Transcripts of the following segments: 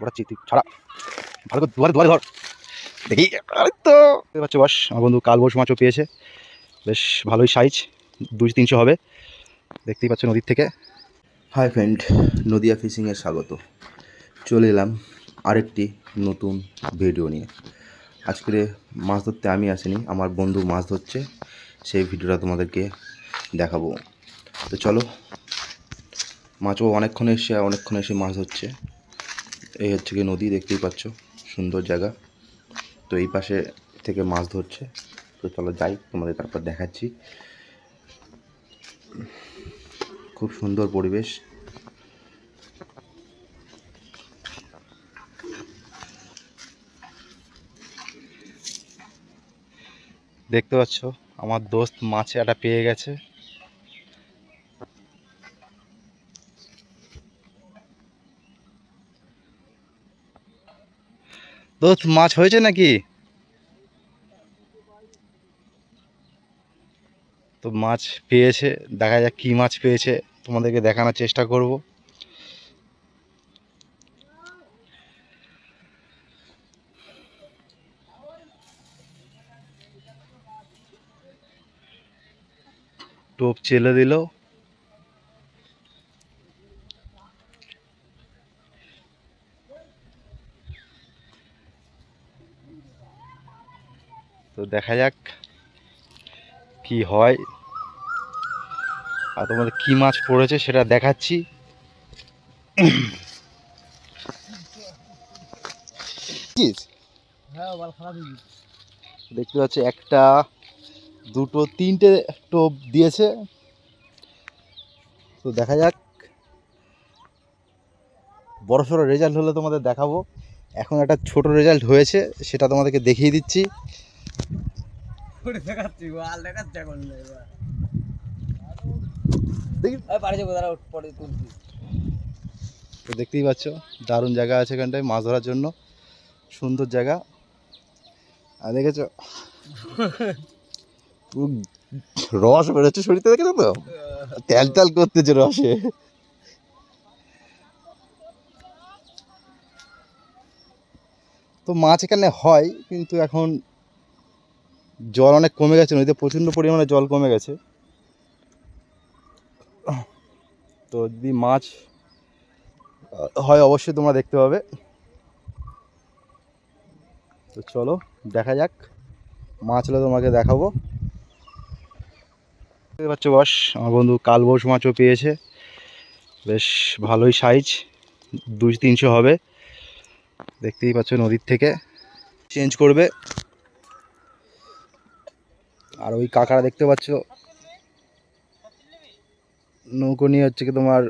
বড়াচ্ছি তুই ছাড়া। ভালো করে দুয়ারে দুয়ারে ধর। দেখি। তো। পাচ্ছ, বাস, আমার বন্ধু কাল কালবোস মাছও পেয়েছে। বেশ ভালোই সাইজ দুই তিনশো হবে। দেখতেই পাচ্ছ নদীর থেকে। হাই ফ্রেন্ড নদিয়া ফিশিংয়ে স্বাগত। চলে এলাম আরেকটি নতুন ভিডিও নিয়ে। আজকে মাছ ধরতে আমি আসিনি, আমার বন্ধু মাছ ধরছে। সেই ভিডিওটা তোমাদেরকে দেখাবো। তো চলো, মাছও অনেকক্ষণ এসে অনেকক্ষণ এসে মাছ ধরছে। এই হচ্ছে কি নদী, দেখতেই পাচ্ছ। সুন্দর জায়গা। তো এই পাশে থেকে মাছ ধরছে। তো চলো যাই, তোমাদের তারপর দেখাচ্ছি। খুব সুন্দর পরিবেশ। দেখতে পাচ্ছ, আমার দোস্ত মাছে একটা পেয়ে গেছে। দোস্ত, মাছ হয়েছে নাকি? তো মাছ পেয়েছে, দেখা যাক কি মাছ পেয়েছে, তোমাদেরকে দেখানোর চেষ্টা করব। টোপ চেলে দিল। দেখা যাক কি হয়। আর তোমাদের কি মাছ পড়েছে সেটা দেখাচ্ছি। দেখতে পাচ্ছি একটা, দুটো, তিনটে টোপ দিয়েছে। তো দেখা যাক। বড় সড়ো রেজাল্ট হলে তোমাদের দেখাবো। এখন একটা ছোট রেজাল্ট হয়েছে, সেটা তোমাদেরকে দেখিয়ে দিচ্ছি। দেখাচ্ছি দেখাচ্ছে এখন তো দেখতেই পাচ্ছ দারুণ জায়গা আছে এখানটায় মাছ ধরার জন্য। সুন্দর জায়গা। আর দেখেছ? রস বেরোচ্ছে শরীরতে দেখেছ তো? তেল তেল করতেছে রসে। তো মাছ এখানে হয় কিন্তু এখন জল অনেক কমে গেছে নদীতে, প্রচণ্ড পরিমাণে জল কমে গেছে। তো যদি মাছ হয় অবশ্যই তোমরা দেখতে পাবে। তো চলো, দেখা যাক। মাছ হলে তোমাকে দেখাবো। দেখতে পাচ্ছ বস, আমার বন্ধু কালবোস মাছও পেয়েছে। বেশ ভালোই সাইজ দুই তিনশো হবে। দেখতেই পাচ্ছ নদীর থেকে। চেঞ্জ করবে। আর ওই কাকারা দেখতে পাচ্ছ? নৌকো নিয়ে হচ্ছে কি তোমার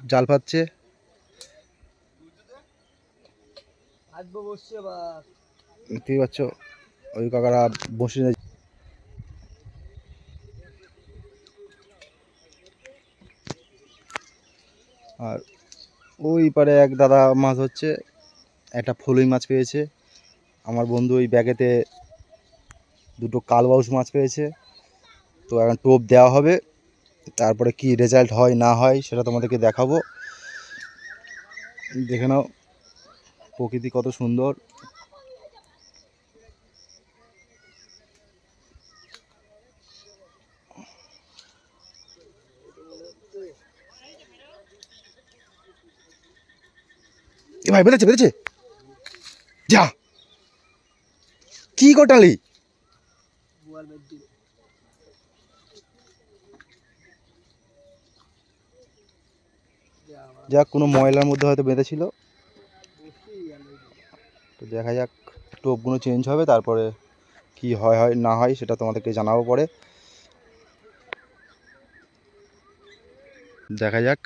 জাল পাচ্ছে দেখতেই পাচ্ছ? ওই কাকারা বসে আর ওই পারে এক দাদা মাছ হচ্ছে একটা ফলুই মাছ পেয়েছে। আমার বন্ধু ওই ব্যাগেতে দুটো কালবাউস মাছ পেয়েছে। তো এখন টোপ দেওয়া হবে। তারপরে কি রেজাল্ট হয়, না হয়, সেটা তোমাদেরকে দেখাবো। দেখে নাও, প্রকৃতি কত সুন্দর। ভাই, বেঁধেছে বেড়েছে যা। কি গোটালি যাক, কোনো ময়লার মধ্যে হয়তো বেঁধেছিল। তো দেখা যাক, টোপগুলো চেঞ্জ হবে, তারপরে কি হয় হয় না হয়, সেটা তোমাদেরকে জানাব পরে। দেখা যাক,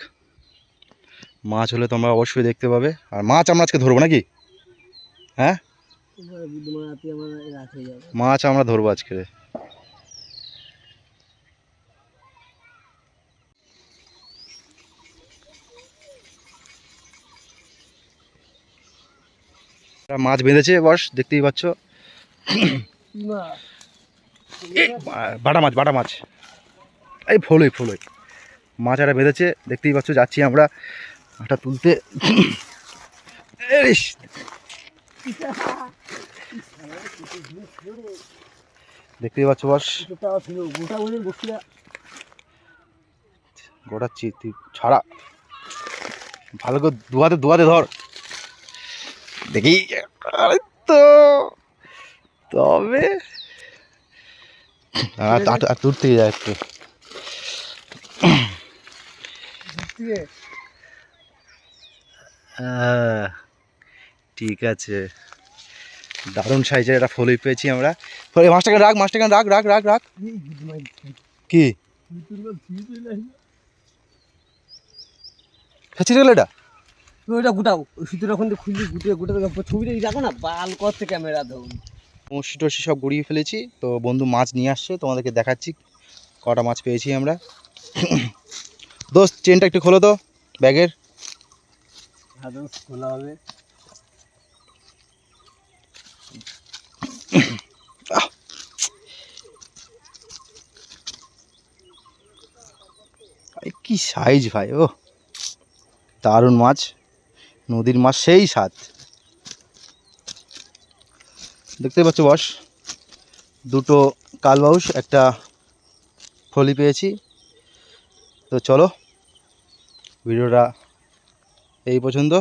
মাছ হলে তোমরা অবশ্যই দেখতে পাবে। আর মাছ আমরা আজকে ধরবো নাকি? হ্যাঁ? মাছ আমরা ধরবো আজকে। মাছ বেঁধেছে বস, দেখতেই পাচ্ছ। বাটা মাছ বাটা মাছ। এই ফলই ফলই। মাছ একটা বেঁধেছে, দেখতেই পাচ্ছ, যাচ্ছি আমরা। একটা তুলতে। দেখতেই পাচ্ছ বস। গোটাচ্ছি তুই ছাড়া। ভালো করে দুহাতে দুহাতে ধর। দেখি। আরে তো। তবে দূর থেকে যায় একটু। হ্যাঁ, ঠিক আছে। দারুণ সাইজের একটা ফলই পেয়েছি আমরা। ফলে মাছটাকে রাখ মাছটাকে রাখ রাখ রাখ রাখ। কি? তুই বল তুই তুই নাই ফেঁচে গেল এটা ওইটা গোটাও ওই সুতোটা ওখান থেকে খুললি গুটিয়ে গোটা ছবিটা রাখো না বাল করছে ক্যামেরা ধরুন মসি টসি সব গড়িয়ে ফেলেছি। তো বন্ধু মাছ নিয়ে আসছে তোমাদেরকে দেখাচ্ছি। কটা মাছ পেয়েছি আমরা। দোস্ত চেনটা একটু খোলো তো ব্যাগের। হাতে খোলা হবে। কি সাইজ ভাই ও দারুণ মাছ। নদীর মাছ সেই স্বাদ। দেখতে পাচ্ছ বস, দুটো কালবাউস, একটা ফলি পেয়েছি। তো চলো, ভিডিওটা এই পর্যন্ত।